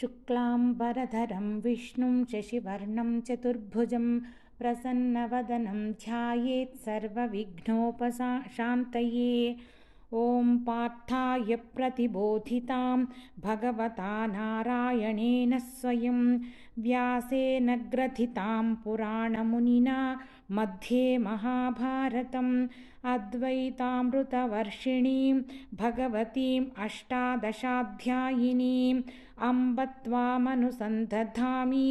शुक्लाम्बरधरं विष्णुं शशिवर्णं चतुर्भुजं प्रसन्नवदनं ध्यायेत् सर्वविघ्नोपशान्तये। ॐ पार्थाय प्रतिबोधितां भगवता नारायणेन स्वयं व्यासेन ग्रथितां पुराणमुनिना मध्ये महाभारतम् अद्वैतामृतवर्षिणीं भगवतीम् अष्टादशाध्यायिनीम् अम्ब त्वामनुसन्दधामि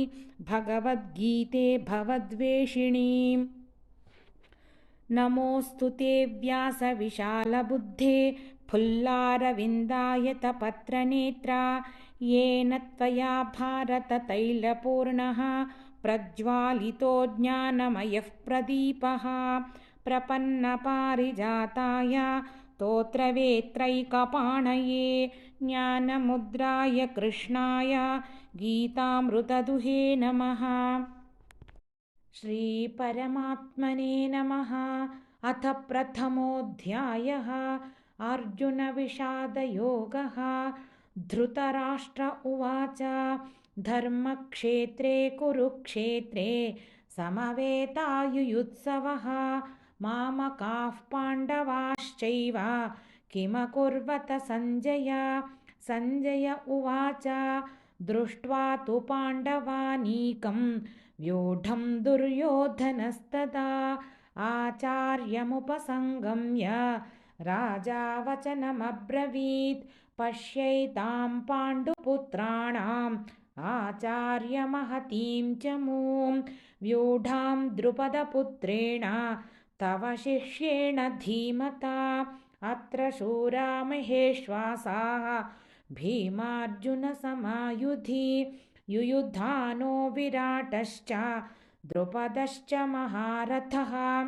भगवद्गीते भवद्वेषिणीम्। नमोऽस्तु ते व्यासविशालबुद्धे फुल्लारविन्दायतपत्रनेत्रा येन त्वया भारततैलपूर्णः प्रज्वालितो ज्ञानमयः प्रदीपः। प्रपन्नपारिजाताय स्तोत्रवेत्रैकपाणये ज्ञानमुद्राय कृष्णाय गीतामृतदुहे नमः। श्रीपरमात्मने नमः। अथ प्रथमोऽध्यायः। अर्जुनविषादयोगः धृतराष्ट्र उवाच धर्मक्षेत्रे कुरुक्षेत्रे समवेतायुयुत्सवः मामकाः पाण्डवाश्चैव किमकुर्वत सञ्जय? सञ्जय उवाच दृष्ट्वा तु पाण्डवानीकं व्यूढं दुर्योधनस्तदा आचार्यमुपसङ्गम्य राजा वचनमब्रवीत् पश्यैतां पाण्डुपुत्राणाम् आचार्यमहतीं च मूं व्यूढां द्रुपदपुत्रेण तव शिष्येण धीमता। अत्र शूरा महेश्वासाः भीमार्जुनसमायुधि युयुधानो विराटश्च द्रुपदश्च महारथः।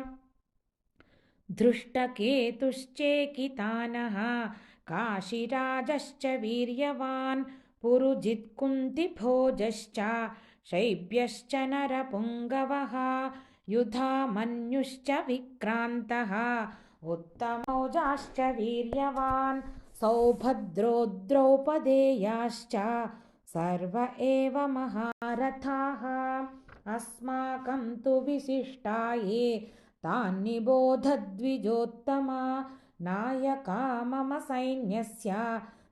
धृष्टकेतुश्चेकितानः काशिराजश्च वीर्यवान् पुरुजित्कुन्तिभोजश्च शैब्यश्च नरपुङ्गवः युधामन्युश्च विक्रान्तः उत्तमौजाश्च वीर्यवान् सौभद्रो द्रौपदेयाश्च सर्व एव महारथाः अस्माकं तु विशिष्टाये तान्निबोधद्विजोत्तमा नायका मम सैन्यस्य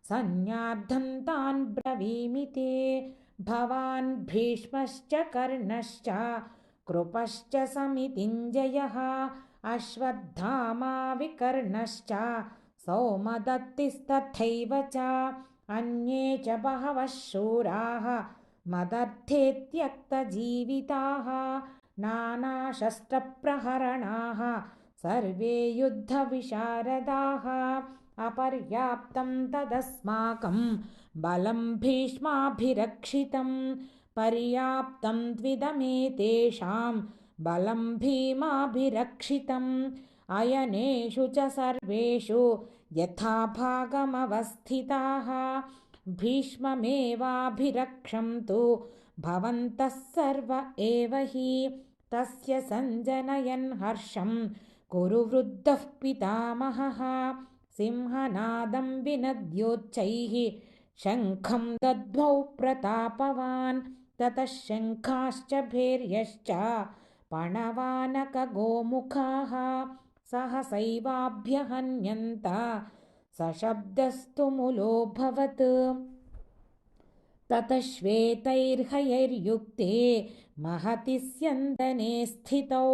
सन्न्यार्धं तान् ब्रवीमि ते। भवान् भीष्मश्च कर्णश्च कृपश्च समितिञ्जयः अश्वत्थामाविकर्णश्च सौमदत्तिस्तथैव च। अन्ये च बहवः शूराः मदर्थे त्यक्तजीविताः नानाशस्त्रप्रहरणाः सर्वे युद्धविशारदाः अपर्याप्तं तदस्माकं बलं भीष्माभिरक्षितं पर्याप्तं त्विदमेतेषां बलं भीमाभिरक्षितम् अयनेषु च सर्वेषु यथाभागमवस्थिताः भीष्ममेवाभिरक्षन्तु भवन्तः सर्व एव हि तस्य सञ्जनयन् हर्षं कुरु वृद्धः पितामहः सिंहनादं विनद्योच्चैः शङ्खं दद्मौ प्रतापवान् ततः शङ्खाश्च भैर्यश्च पणवानकगोमुखाः सहसैवाभ्यहन्यन्त सशब्दस्तु मुलोऽभवत् ततः श्वेतैर्हयैर्युक्ते महति स्यन्दने स्थितौ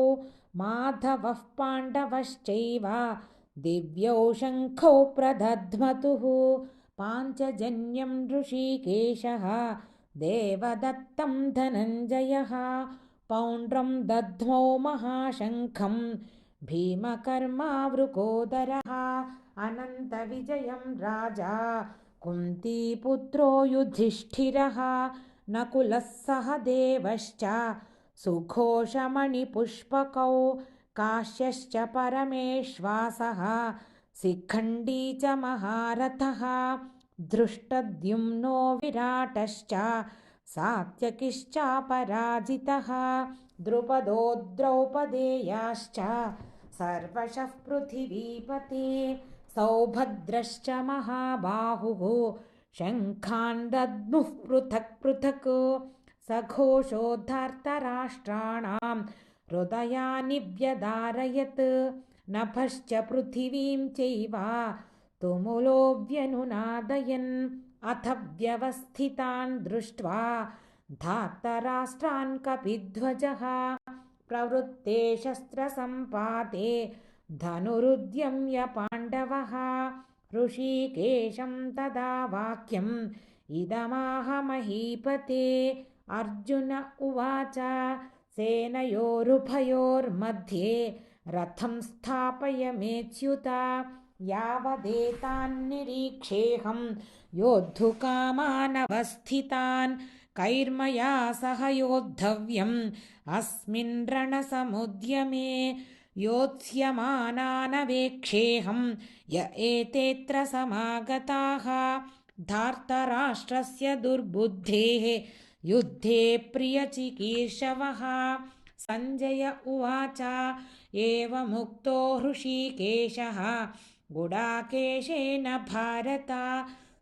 माधवः पाण्डवश्चैव दिव्यौ शङ्खौ प्रदध्मतुः पाञ्चजन्यं ऋषिकेशः देवदत्तं धनञ्जयः पौण्ड्रं दध्मौ महाशङ्खं भीमकर्मावृकोदरः अनन्तविजयं राजा कुन्तीपुत्रो युधिष्ठिरः नकुलः सह देवश्च सुघोषमणिपुष्पकौ काश्यश्च परमेश्वासः शिखण्डी च महारथः धृष्टद्युम्नो विराटश्च सात्यकिश्चापराजितः द्रुपदो द्रौपदेयाश्च सर्वशः पृथिवीपते सौभद्रश्च महाबाहुः शङ्खान् दद्मुः पृथक् पृथक् सघोषोद्धार्तराष्ट्राणां हृदयानि व्यदारयत् नभश्च पृथिवीं चैव तुमुलोऽव्यनुनादयन् अथ व्यवस्थितान् दृष्ट्वा धार्तराष्ट्रान् कपिध्वजः। प्रवृत्ते शस्त्रसम्पाते धनुरुद्यम्य पाण्डवः ऋषिकेशं तदा वाक्यम् इदमाहमहीपते अर्जुन उवाच सेनयोरुभयोर्मध्ये रथं मेच्युत यावदेतान्निरीक्षेऽहं योद्धुकामानवस्थितान् कैर्मया सह योद्धव्यम् अस्मिन् रणसमुद्यमे योत्स्यमानानवेक्षेऽहं य एतेऽत्र समागताः धार्तराष्ट्रस्य दुर्बुद्धेः युद्धे प्रियचिकीर्षवः। सञ्जय उवाच एवमुक्तो हृषीकेशः। गुडाकेशेन भारत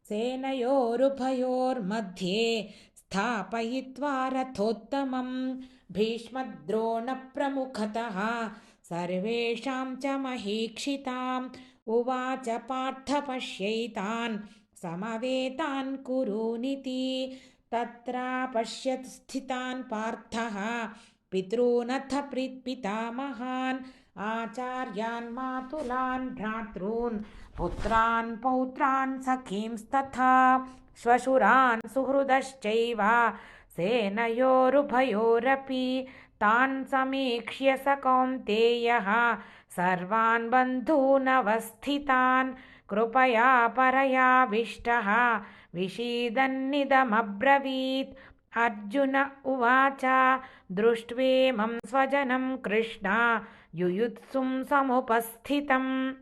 सेनयोरुभयोर्मध्ये स्थापयित्वा रथोत्तमम् भीष्मद्रोणप्रमुखतः सर्वेषां च महीक्षिताम्। उवाच पार्थ पश्यैतान् समवेतान् कुरूनिति तत्रापश्यत् स्थितान् पार्थः। पितॄनथ पितामहान् आचार्यान् मातुलान् भ्रातॄन् पुत्रान् पौत्रान् सखींस्तथा श्वशुरान् सुहृदश्चैव सेनयोरुभयोरपि तान् समीक्ष्य स कौन्तेयः। सर्वान् बन्धूनवस्थितान् कृपया परयाविष्टः। विषीदन्निदमब्रवीत्। अर्जुन उवाच दृष्ट्वेमं स्वजनं कृष्ण युयुत्सुं समुपस्थितम्।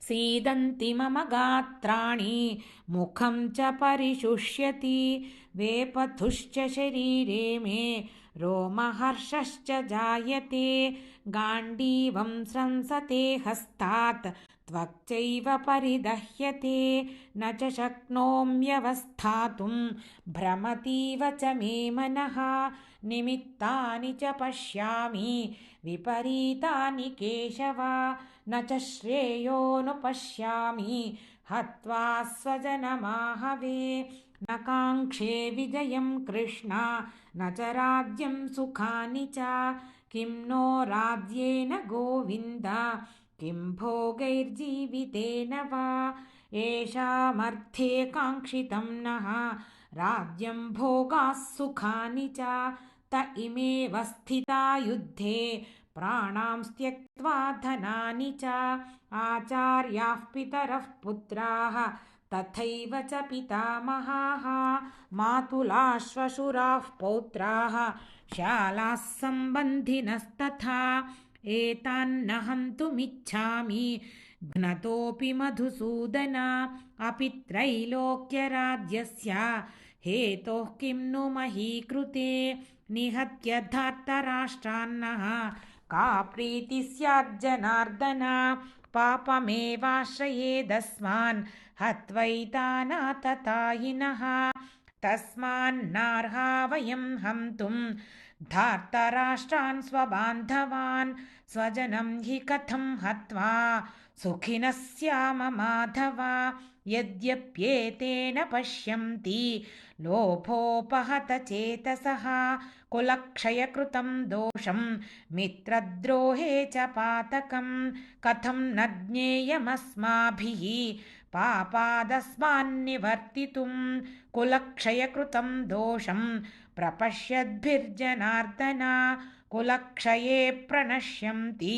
सीदन्ति मम गात्राणि मुखं च परिशुष्यति। वेपथुश्च शरीरे मे रोमहर्षश्च जायते। गाण्डीवं संसते हस्तात् त्वक्चैव परिदह्यते। न च शक्नोम्यवस्थातुं भ्रमतीव च मे मनः। निमित्तानि च पश्यामि। विपरीतानि केशव। न च श्रेयोनुपश्यामि हत्वा स्वजनमाहवे। न काङ्क्षे विजयं कृष्ण। न च राज्यं सुखानि च। किं नो राज्येन गोविन्द किं भोगैर्जीवितेन वा? येषामर्थे काङ्क्षितं नः। राज्यं भोगाः सुखानि च। त इमेव स्थिता युद्धे। प्राणां त्यक्त्वा धनानि च। आचार्याः पितरः पुत्राः। तथैव च पितामहाः। मातुलाश्वशुराः पौत्राः। शालाः सम्बन्धिनस्तथा एतान्न हन्तुमिच्छामि घ्नतोऽपि मधुसूदन अपि त्रैलोक्यराज्यस्य। हेतोः किं नु महीकृते? निहत्य धार्तराष्ट्रान्नः। का प्रीति स्याज्जनार्दन पापमेवाश्रयेदस्मान् हत्वैतानाततायिनः। तस्मान्नार्हा वयं हन्तुं धार्तराष्ट्रान् स्वबान्धवान् स्वजनं हि कथं हत्वा? सुखिनः स्याम माधव यद्यप्येतेन पश्यन्ति लोभोपहतचेतसः कुलक्षयकृतं दोषं मित्रद्रोहे च पातकं कथं न ज्ञेयमस्माभिः पापादस्मान्निवर्तितुं कुलक्षयकृतं दोषं प्रपश्यद्भिर्जनार्दन कुलक्षये प्रणश्यन्ति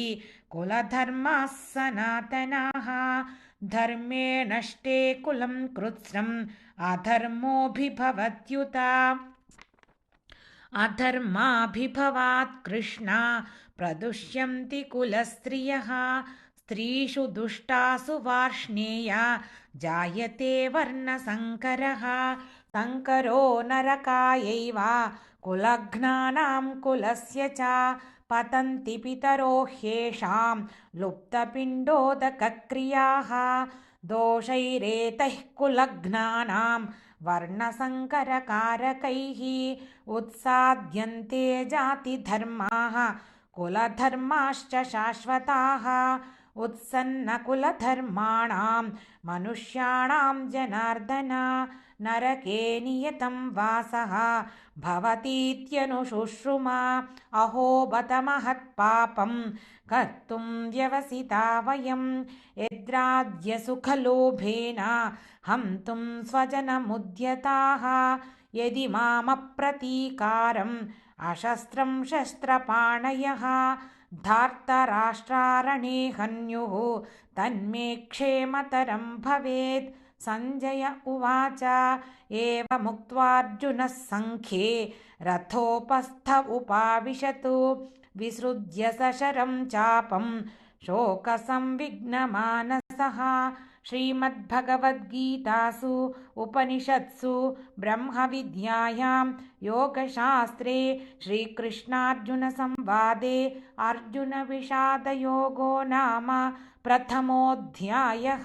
कुलधर्माः सनातनाः धर्मे नष्टे कुलं कृत्स्नम् अधर्मोऽभिभवत्युत। अधर्माभिभवात् कृष्णा प्रदुष्यन्ति कुलस्त्रियः स्त्रीषु दुष्टासु वार्ष्णेया जायते वर्णसङ्करः सङ्करो नरकायैव कुलघ्नानां कुलस्य च पतन्ति पितरो ह्येषां लुप्तपिण्डोदकक्रियाः। दोषैरेतैः कुलघ्नानां वर्णसङ्करकारकैः उत्साद्यन्ते जातिधर्माः कुलधर्माश्च शाश्वताः। उत्सन्नकुलधर्माणां मनुष्याणां जनार्दन नरके नियतं वासः। भवतीत्यनुशुश्रुमा अहो बत महत्पापं कर्तुं व्यवसिता वयं यद्राज्यसुखलोभेन हन्तुं स्वजनमुद्यताः। यदि मामप्रतीकारम् अशस्त्रं शस्त्रपाणयः। धार्तराष्ट्रारणे हन्युः तन्मे क्षेमतरं भवेत् सञ्जय उवाच। एवमुक्त्वार्जुनः सङ्ख्ये रथोपस्थ उपाविशतु। विसृज्य सशरं चापं शोकसंविघ्नमानसः। श्रीमद्भगवद्गीतासु उपनिषत्सु ब्रह्मविद्यायां योगशास्त्रे श्रीकृष्णार्जुनसंवादे अर्जुनविषादयोगो नाम प्रथमोऽध्यायः